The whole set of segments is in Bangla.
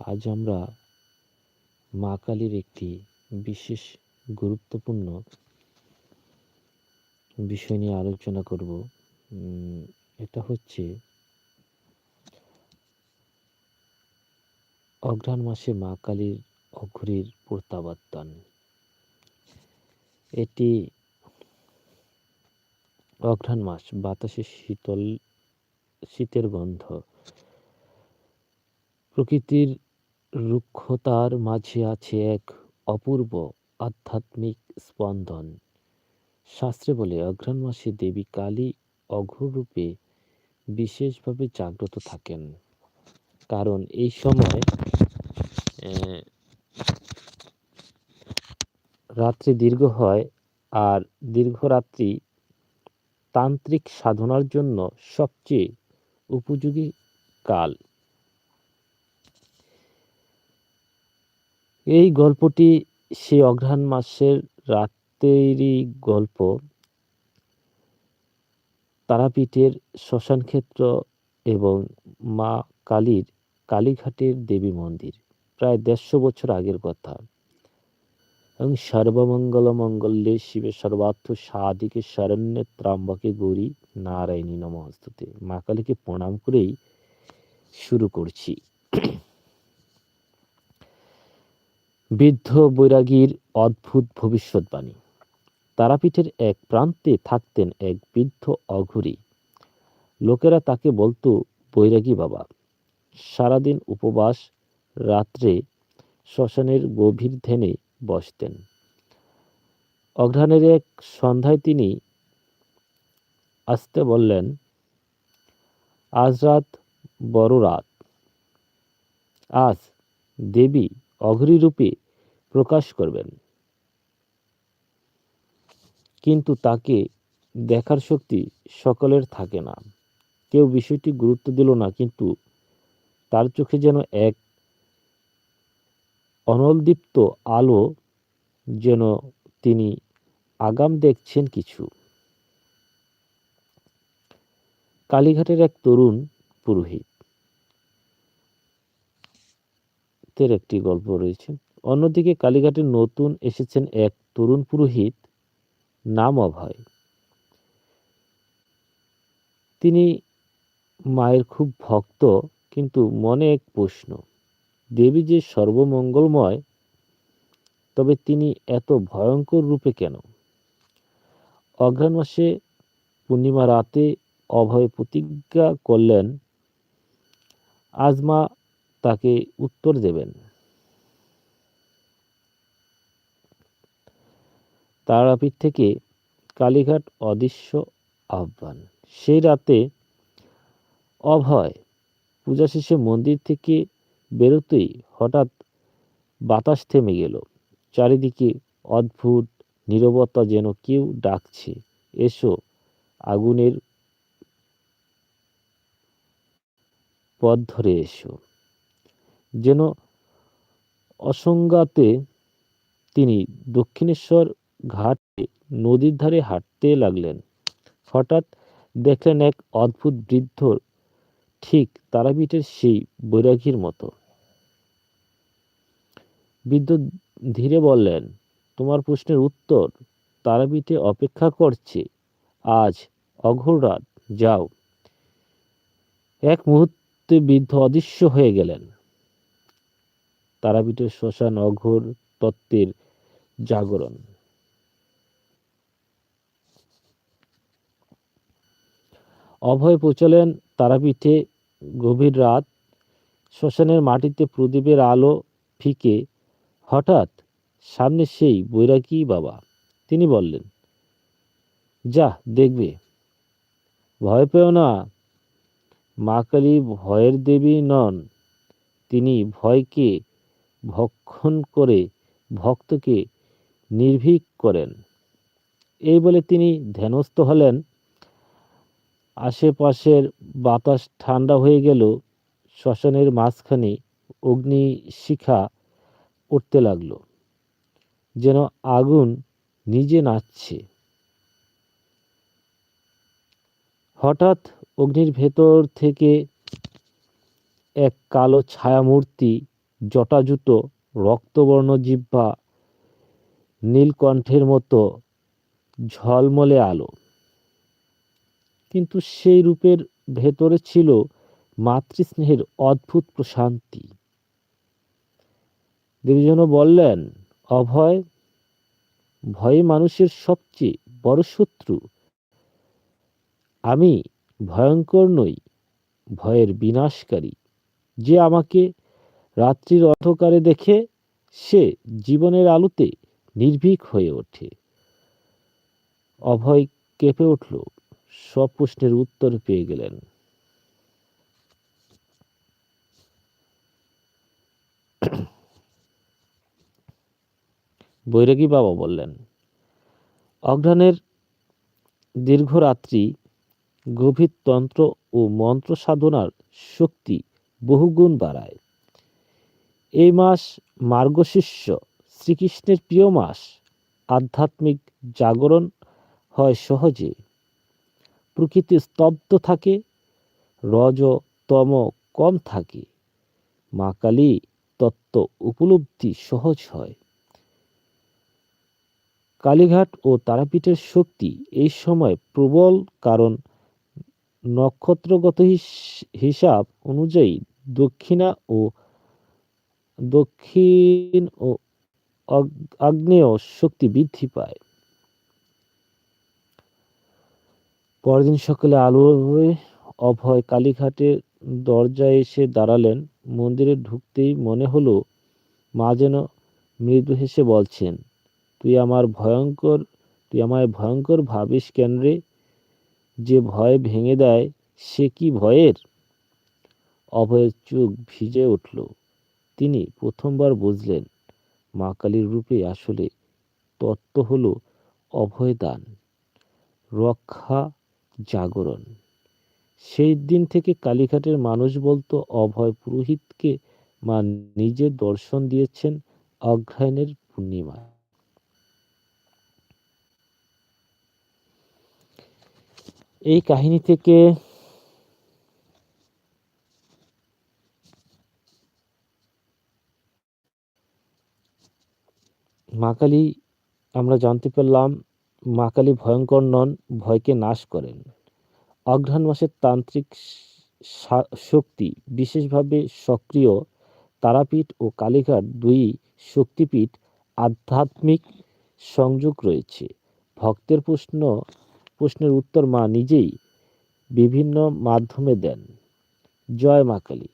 আজ আমরা মা কালীর একটি বিশেষ গুরুত্বপূর্ণ বিষয় নিয়ে আলোচনা করব। এটা হচ্ছে অঘ্রাণ মাসে মা কালীর অঘরীর প্রত্যাবর্তন। এটি অঘ্রাণ মাস, বাতাসে শীতল, শীতের গন্ধ। প্রকৃতির রুক্ষতার মাঝে আছে এক অপূর্ব আধ্যাত্মিক স্পন্দন। শাস্ত্রে বলে, অঘ্রাণ মাসে দেবী কালী অঘোর রূপে বিশেষভাবে জাগ্রত থাকেন। কারণ এই সময় রাত্রি দীর্ঘ হয় আর দীর্ঘ রাত্রি তান্ত্রিক সাধনার জন্য সবচেয়ে উপযোগী কাল। এই গল্পটি সে অঘ্রাণ মাসের রাতেরই গল্প। তারাপীঠের শ্মশানক্ষেত্র এবং মা কালীর কালীঘাটের দেবী মন্দির, প্রায় দেড়শো বছর আগের কথা। এবং সর্বমঙ্গল মঙ্গলে শিবে সর্বার্থ সাধিকে শরণ্যে ত্রাম্বকে গৌরী নারায়ণী নমস্তুতে। মা কালীকে প্রণাম করেই শুরু করছি। বৃদ্ধ বৈরাগীর অদ্ভুত ভবিষ্যৎবাণী। তারাপীঠের এক প্রান্তে থাকতেন এক বৃদ্ধ অঘরী। লোকেরা তাকে বলতো, বৈরাগী বাবা, সারাদিন উপবাস, রাত্রে শ্মশানের গভীর ধ্যানে বসতেন। অঘ্রাণের এক সন্ধ্যায় তিনি আসতে বললেন, আজ রাত বড় রাত। আজ দেবী অঘরী রূপে প্রকাশ করবেন। কিন্তু তাকে দেখার শক্তি সকলের থাকে না। কেউ বিষয়টি গুরুত্ব দিল না, কিন্তু তার চোখে যেন এক অনলদীপ্ত আলো যেন তিনি আগাম দেখছেন কিছু। কালীঘাটের এক তরুণ পুরোহিত তের একটি গল্প রয়েছে। অন্যদিকে কালীঘাটে নতুন এসেছেন এক তরুণ পুরোহিত, নাম অভয়। তিনি মায়ের খুব ভক্ত, কিন্তু মনে এক প্রশ্ন, দেবী যে সর্বমঙ্গলময়, তবে তিনি এত ভয়ঙ্কর রূপে কেন? অঘ্রাণ মাসে পূর্ণিমা রাতে অভয় প্রতিজ্ঞা করলেন, আজ মা তাকে উত্তর দেবেন। তারাপীঠ থেকে কালীঘাট অদৃশ্য আহ্বান। সেই রাতে অভয় পূজা শেষে মন্দির থেকে বেরোতেই হঠাৎ বাতাস থেমে গেল। চারিদিকে অদ্ভুত নীরবতা যেন কেউ ডাকছে। এসো, আগুনের পথ ধরে এসো। যেন অসংজ্ঞাতে তিনি দক্ষিণেশ্বর ঘাটে নদীর ধারে হাঁটতে লাগলেন। হঠাৎ দেখলেন এক অদ্ভুত বৃদ্ধ ঠিক তারাপীঠের সেই বৈরাগীর মতো। বৃদ্ধ ধীরে বললেন, তোমার প্রশ্নের উত্তর তারাপীঠে অপেক্ষা করছে। আজ অঘোর রাত, যাও। এক মুহূর্তে বৃদ্ধ অদৃশ্য হয়ে গেলেন। তারাপীঠের শ্মশান অঘোর তত্ত্বের জাগরণ। অভয় পৌঁছলেন তারাপীঠে গভীর রাত। শ্মশানের মাটিতে প্রদীপের আলো ফিকে। হঠাৎ সামনে সেই বৈরাগী বাবা, তিনি বললেন, যা, দেখবে। ভয় পেও না। মা কালী ভয়ের দেবী নন। তিনি ভয়কে ভক্ষণ করে ভক্তকে নির্ভীক করেন। এই বলে তিনি ধ্যানস্থ হলেন। আশেপাশের বাতাস ঠান্ডা হয়ে গেল। শ্মশানের মাঝখানে অগ্নি শিখা উঠতে লাগল। যেন আগুন নিজে নাচছে। হঠাৎ অগ্নির ভেতর থেকে এক কালো ছায়ামূর্তি জটাজুটো রক্তবর্ণ জিহ্বা নীলকণ্ঠের মতো ঝলমলে আলো। কিন্তু সেই রূপের ভেতরে ছিল মাতৃস্নেহের অদ্ভুত প্রশান্তি। দেবীজন বললেন, অভয়, ভয়ে মানুষের সবচেয়ে বড় শত্রু। আমি ভয়ঙ্কর নই, ভয়ের বিনাশকারী। যে আমাকে রাত্রির অন্ধকারে দেখে সে জীবনের আলোতে নির্ভীক হয়ে ওঠে। অভয় কেঁপে উঠল, সব প্রশ্নের উত্তর পেয়ে গেলেন। বৈরাগী বাবা বললেন, অঘ্রাণের দীর্ঘ রাত্রি, গভীর তন্ত্র ও মন্ত্র সাধনার শক্তি বহুগুণ বাড়ায়। এই মাস মার্গশিষ্য শ্রীকৃষ্ণের প্রিয় মাস। আধ্যাত্মিক জাগরণ হয় সহজে। প্রকৃতি স্তব্ধ থাকে রজ তম কম থাকে। মা কালী তত্ত্ব উপলব্ধি সহজ হয়। কালীঘাট ও তারাপীঠের শক্তি এই সময় প্রবল, কারণ নক্ষত্রগত হিসাব অনুযায়ী দক্ষিণা ও দক্ষিণ ও আগ্নেয় শক্তি বৃদ্ধি পায়। পরদিন সকালে আলো হয়ে অভয় কালীঘাটের দরজায় এসে দাঁড়ালেন। মন্দিরে ঢুকতেই মনে হলো, মা যেন মৃদু হেসে বলছেন, তুই আমার ভয়ঙ্কর, তুই আমায় ভয়ঙ্কর ভাবিস কেন রে? যে ভয় ভেঙে দেয়, সে কি ভয়ের? অভয়ের চোখ ভিজে উঠল। তিনি প্রথমবার বুঝলেন মা কালীর রূপে আসলে তত্ত্ব হল অভয়দান, রক্ষা, জাগরণ। সেই দিন থেকে কালীঘাটের মানুষ বলতো অভয় পুরোহিতকে মা নিজে দর্শন দিয়েছেন অগ্রায়ণের পূর্ণিমায়। এই কাহিনী থেকে মা কালী, আমরা জানতে পারলাম মা কালী ভয়ঙ্কর নন, ভয়কে নাশ করেন। অঘ্রাণ মাসের তান্ত্রিক শক্তি বিশেষভাবে সক্রিয় তারাপীঠ ও কালীঘাট দুই শক্তিপীঠ আধ্যাত্মিক সংযোগ রয়েছে। ভক্তের প্রশ্ন, প্রশ্নের উত্তর মা নিজেই বিভিন্ন মাধ্যমে দেন। জয় মা কালী।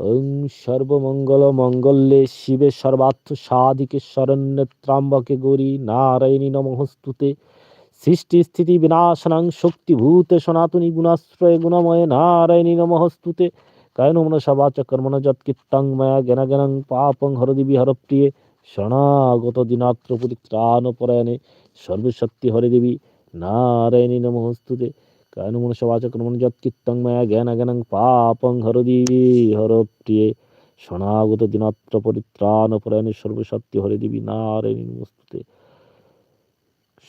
ওং সর্বমঙ্গল মঙ্গলে শিবে সর্বার্থ সাধিকে শরণ্যে ত্রাম্বকে গৌরী নারায়ণী নমস্তুতে। সৃষ্টি স্থিতি বিনাশনাং শক্তিভূতে সনাতনী গুণাশ্রয় গুণময় নারায়ণী নমস্তুতে। কায়ন মনসা বাচ কর্মণ যৎকীর্তং ময়া জ্ঞান জ্ঞানং পাপং হরদিবি হরপ্রিয়ে শরণাগত দিনাত্র পরিত্রাণ পরায়ণে সর্বশক্তি হরে দেবী নারায়ণী নমস্তুতে। কায়ন মনসা বাচ কর্মণ যৎকীর্তং ময়া জ্ঞান জ্ঞানং পাপং হরদিবি হরপ্রিয়ে শরণাগত দিনাত্র পরিত্রাণ পরায়ণে সর্বশক্তি হরে দেবী নারায়ণী নমস্তুতে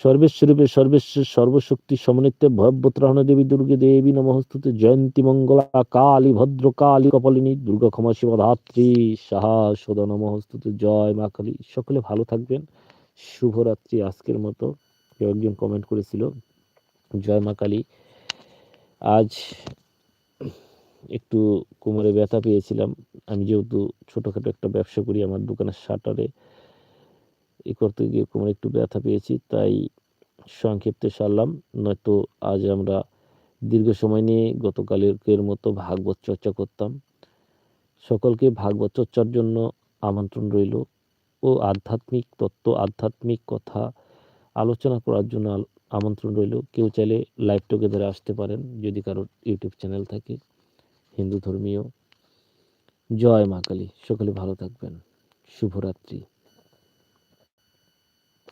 সর্বেশ্বরূপে সর্বেশ্বর সর্বশক্তি সমন্বিত ভয়ব্যত্রাহণ দেবী দুর্গে দেবী নমস্তুতে জয়ন্তী মঙ্গলা কালী ভদ্র কালী কপালিনী দুর্গা ক্ষমা শিবধাত্রী সাহা সদা নমস্তুতে জয় মা কালী সকলে ভালো থাকবেন শুভরাত্রি আজকের মতো কেউ একজন কমেন্ট করেছিল জয় মা কালী আজ একটু কোমরে ব্যথা পেয়েছিলাম। আমি যেহেতু ছোটোখাটো একটা ব্যবসা করি, আমার দোকানের শাটারে এ করতে গিয়ে কোমরে একটু ব্যথা পেয়েছি, তাই সংক্ষিপ্তে সারলাম। নয়তো আজ আমরা দীর্ঘ সময় নিয়ে গতকালের মতো ভাগবত চর্চা করতাম। সকলকে ভাগবত চর্চার জন্য আমন্ত্রণ রইল ও আধ্যাত্মিক তত্ত্ব, আধ্যাত্মিক কথা আলোচনা করার জন্য আমন্ত্রণ রইল। কেউ চাইলে লাইভ টুগেদারে আসতে পারেন যদি কারোর ইউটিউব চ্যানেল থাকে। হিন্দু ধর্মীয়। জয় মা কালী। সকলে ভালো থাকবেন। শুভরাত্রি।